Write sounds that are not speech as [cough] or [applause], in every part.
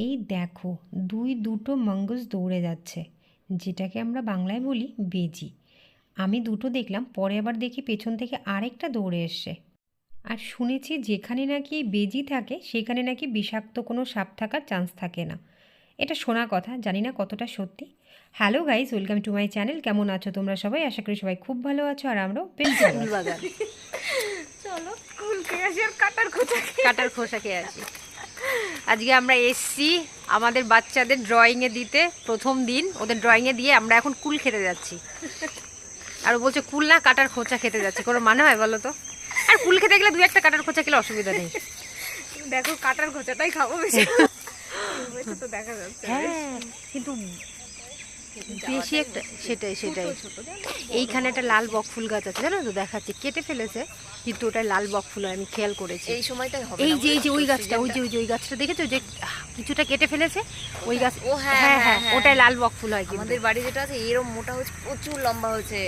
এই দেখো দুই দুটো মঙ্গস দৌড়ে যাচ্ছে যেটাকে আমরা বাংলায় বলি বেজি আমি দুটো দেখলাম পরে আবার দেখি পেছন থেকে আরেকটা দৌড়ে এসছে আর শুনেছি যেখানে নাকি বেজি থাকে সেখানে নাকি বিষাক্ত কোনো সাপ থাকার চান্স থাকে না এটা শোনা কথা জানি না কতটা সত্যি hello guys welcome to my channel কেমন আছো তোমরা সবাই আশা করি সবাই খুব ভালো আছো আর আমরাও বেশ চলো কাটার খোসা খেয়ে আসি আজকে আমরা এসছি আমাদের বাচ্চাদের ড্রয়িংয়ে দিতে প্রথম দিন। ওদের ড্রয়িংয়ে দিয়ে আমরা এখন কুল খেতে যাচ্ছি। আর ও বলছে কুল না কাটার খোঁচা খেতে যাচ্ছে। কোনো মানে হয় বলো তো? আর কুল খেতে গেলে দু একটা কাটার খোঁচা খেলে অসুবিধা নেই। দেখো কাটার খোঁচাটাই খাব বেশি। [laughs] বেশি তো দেখা যাচ্ছে হ্যাঁ কিন্তু বেশি একটা সেটাই সেটাই। এইখানে একটা লাল বক ফুল গাছ আছে জানো তো? দেখাচ্ছে। কেটে ফেলেছে কিন্তু ওটা লাল বক ফুল হয়, আমি খেয়াল করেছি। এই সময়টাই হবে এই যে এই যে ওই গাছটা ওই যে ওই যে ওই গাছটা দেখেছ? যে কিছুটা কেটে ফেলেছে ওই গাছ ও হ্যাঁ, হ্যাঁ হ্যাঁ, হ্যাঁ হ্যাঁ। ওটাই লাল বক ফুল হয় কিন্তু। আমাদের বাড়ি যেটা আছে এরকম মোটা হচ্ছে প্রচুর লম্বা হচ্ছে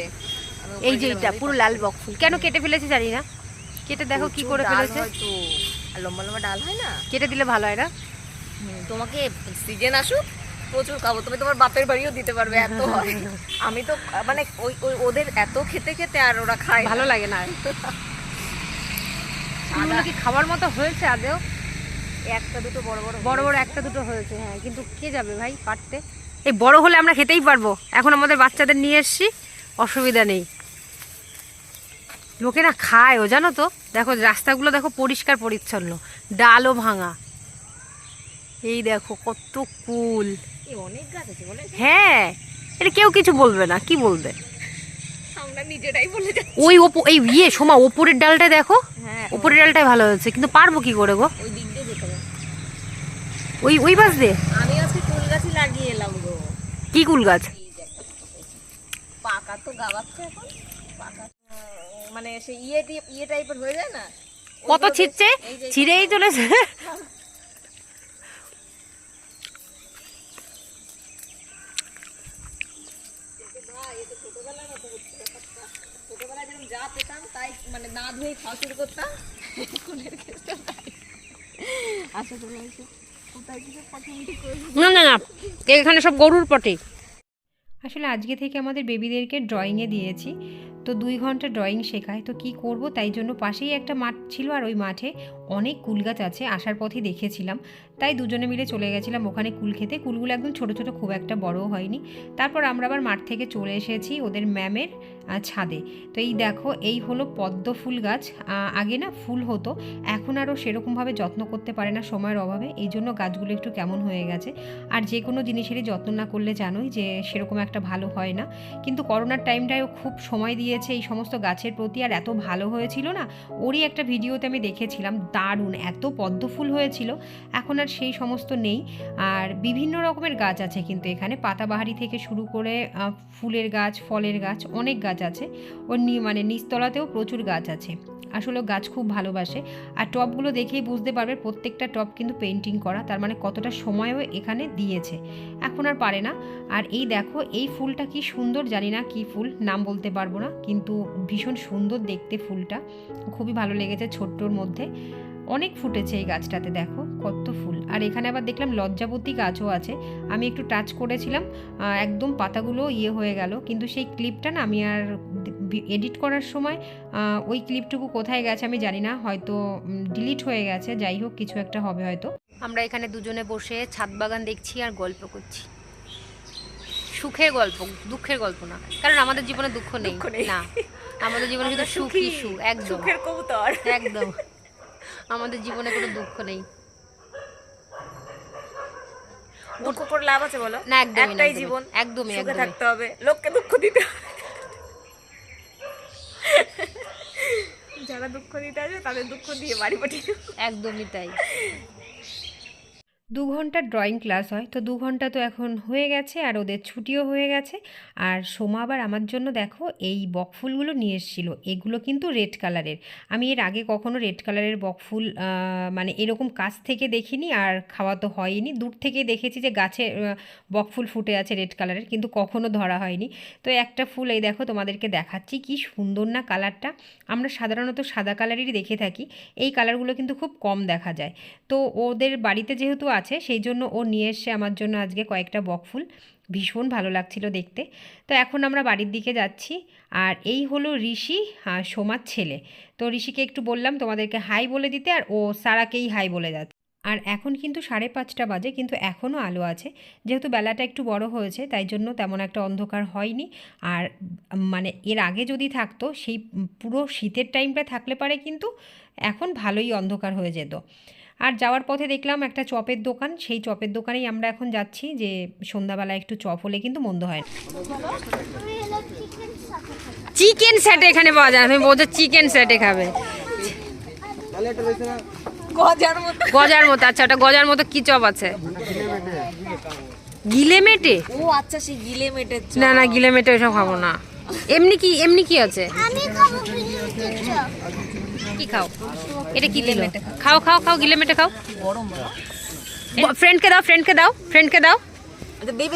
এই যে ভালোই পুরো লাল বক ফুল। কেন কেটে ফেলেছে জানি না। কেটে দেখো কি করে ফেলেছে। লম্বা লম্বা ডাল হয় না? কেটে দিলে ভালো হয় না? তোমাকে সিজন আসুক প্রচুর খাব। তুমি তোমার বাপের বাড়িও দিতে পারবে এত [laughs] হয়। আমি তো মানে ওই ওদের এত খেতে খেতে আর ওরা খায় ভালো লাগে না। কি খাবার মতো হয়েছে আদেও একটা দুটো বড় বড় বড় বড় একটা দুটো হয়েছে হ্যাঁ কিন্তু কে যাবে ভাই পারতে? এই বড় হলে আমরা খেতেই পারব। এখন আমাদের বাচ্চাদের নিয়ে এসছি অসুবিধা নেই। লোকে না খায় ও জানো তো? দেখো রাস্তাগুলো দেখো পরিষ্কার পরিচ্ছন্ন। ডালও ভাঙা। এই দেখো কত কুল। অনেক গাছ আছে বলে হ্যাঁ এটা কেউ কিছু বলবে না কি বলবে? আমরা নিজেরাই বলে ওই ওপো এই ইয়ে সোমা ওপরের ডালটা দেখো। হ্যাঁ ওপরের ডালটাই ভালো হয়েছে কিন্তু পারব কি করে গো? ওই দিক দিয়ে যেতে ওই ওই বাস দিয়ে? আমি আজকে ফুল গাছই লাগিয়ে এলাম গো। কি কুল গাছ? পাকা তো গাওয়াচ্ছে এখন। পাকা মানে সে ইয়ে ইয়ে টাইপের হয়ে যায় না। কত ছিটছে? ছিঁড়েই চলেছে ছোটবেলায় যখন যা পেতাম তাই মানে না ধুয়ে খাওয়া শুরু করতাম। আচ্ছা না না না এখানে সব গরুর পটে। আসলে আজকে থেকে আমাদের বেবিদেরকে ড্রয়িংয়ে দিয়েছি। তো দুই ঘণ্টা ড্রয়িং শেখায়। তো কি করব তাই জন্য পাশেই একটা মাঠ ছিল আর ওই মাঠে অনেক কুল গাছ আছে, আসার পথে দেখেছিলাম। তাই দুজনে মিলে চলে গেছিলাম ওখানে কুল খেতে। কুলগুলো একদম ছোট ছোট, খুব একটা বড়ও হয়নি। তারপর আমরা আবার মাঠ থেকে চলে এসেছি ওদের ম্যামের ছাদে। তো এই দেখো, এই হলো পদ্ম ফুল গাছ। আগে না ফুল হতো, এখন আরও সেরকমভাবে যত্ন করতে পারে না সময়ের অভাবে। এই জন্য গাছগুলো একটু কেমন হয়ে গেছে। আর যে কোনো জিনিসেরই যত্ন না করলে জানোই যে সেরকম একটা ভালো হয় না। কিন্তু করোনার টাইমটায়ও খুব সময় দিয়েছে এই সমস্ত গাছের প্রতি। আর এত ভালো হয়েছিল না, ওরই একটা ভিডিওতে আমি দেখেছিলাম দারুণ, এত পদ্ম ফুল হয়েছিল। এখন আর সেই সমস্ত নেই। আর বিভিন্ন রকমের গাছ আছে কিন্তু এখানে। পাতাবাহারি থেকে শুরু করে ফুলের গাছ, ফলের গাছ, অনেক গাছ আছে। ওর মানে নিচতলাতেও প্রচুর গাছ আছে। আসলে গাছ খুব ভালোবাসে। আর টবগুলো দেখেই বুঝতে পারবে প্রত্যেকটা টব কিন্তু পেন্টিং করা। তার মানে কতটা সময়ও এখানে দিয়েছে। এখন আর পারে না। আর এই দেখো, এই ফুলটা কি সুন্দর, জানি না কি ফুল, নাম বলতে পারব না। কিন্তু ভীষণ সুন্দর দেখতে ফুলটা। খুবই ভালো লেগেছে ছোট্টর মধ্যে। অনেক ফুটেছে এই গাছটাতে দেখো কত ফুল। আর এখানে আবার দেখলাম লজ্জাবতী গাছও আছে। আমি একটু টাচ করেছিলাম একদম পাতাগুলো ইয়ে হয়ে গেল। কিন্তু সেই ক্লিপটা না আমি আর এডিট করার সময় ওই ক্লিপটুকু কোথায় গেছে আমি জানি না। হয়তো ডিলিট হয়ে গেছে। যাই হোক কিছু একটা হবে হয়তো। আমরা এখানে দুজনে বসে ছাদ বাগান দেখছি আর গল্প করছি। সুখের গল্প দুঃখের গল্প না। কারণ আমাদের জীবনে দুঃখ নেই। না আমাদের জীবনে শুধু সুখই সুখী। সুখ একদম। সুখের কবুতর। একদম। আমাদের জীবনে কোনো দুঃখ নেই। দুঃখ করে লাভ আছে বলো? না একদমই একটাই জীবন একদমই সুখে থাকতে হবে লোককে দুঃখ দিতে হবে। যারা দুঃখ দিতে আসে তাদের দুঃখ দিয়ে বাড়ি পাঠিয়ে একদমই তাই। দু ঘণ্টার ড্রয়িং ক্লাস হয়। তো দু ঘণ্টা তো এখন হয়ে গেছে আর ওদের ছুটিও হয়ে গেছে। আর সোমা আবার আমার জন্য দেখো এই বকফুলগুলো নিয়ে এসেছিল। এগুলো কিন্তু রেড কালারের। আমি এর আগে কখনো রেড কালারের বকফুল মানে এরকম কাছ থেকে দেখিনি আর খাওয়া তো হয়নি। দূর থেকে দেখেছি যে গাছে বকফুল ফুটে আছে রেড কালারের, কিন্তু কখনো ধরা হয়নি। তো একটা ফুল এই দেখো তোমাদেরকে দেখাচ্ছি, কি সুন্দর না কালারটা। আমরা সাধারণত সাদা কালারেরই দেখে থাকি। এই কালারগুলো কিন্তু খুব কম দেখা যায়। তো ওদের বাড়িতে যেহেতু আছে, সেই জন্য ও নিয়ে এসছে আমার জন্য আজকে কয়েকটা বকফুল। ভীষণ ভালো লাগছিল দেখতে। তো এখন আমরা বাড়ির দিকে যাচ্ছি। আর এই হলো ঋষি আর সোমার ছেলে। তো ঋষিকে একটু বললাম তোমাদেরকে হাই বলে দিতে আর ও সারাকেই হাই বলে যাচ্ছে। আর এখন কিন্তু সাড়ে পাঁচটা বাজে, কিন্তু এখনও আলো আছে। যেহেতু বেলাটা একটু বড় হয়েছে, তাই জন্য তেমন একটা অন্ধকার হয়নি। আর মানে এর আগে যদি থাকতো, সেই পুরো শীতের টাইমটা থাকলে পারে কিন্তু এখন ভালোই অন্ধকার হয়ে যেত। আর যাওয়ার পথে দেখলাম একটা চপের দোকান। সেই চপের দোকানেই আমরা এখন যাচ্ছি যে সন্ধ্যাবেলা একটু চপ হলে কিন্তু মন্দ হয় চিকেন সেট এখানে পাওয়া যায় তুমি বলছো চিকেন সেটে খাবে। গজার মতো। আচ্ছা ওটা গজার মতো কি চপ আছে? গিলে মেটে? ও আচ্ছা সেই গিলে মেটের না না গিলে মেটে ওইসব খাব না। এমনি কি এমনি কি আছে? কি খাও এটা কি দিল খাও খাও খাও গিলে মেটে খাও গরম ফ্রেন্ডকে দাও ফ্রেন্ডকে দাও ফ্রেন্ডকে দাও আচ্ছা বেবে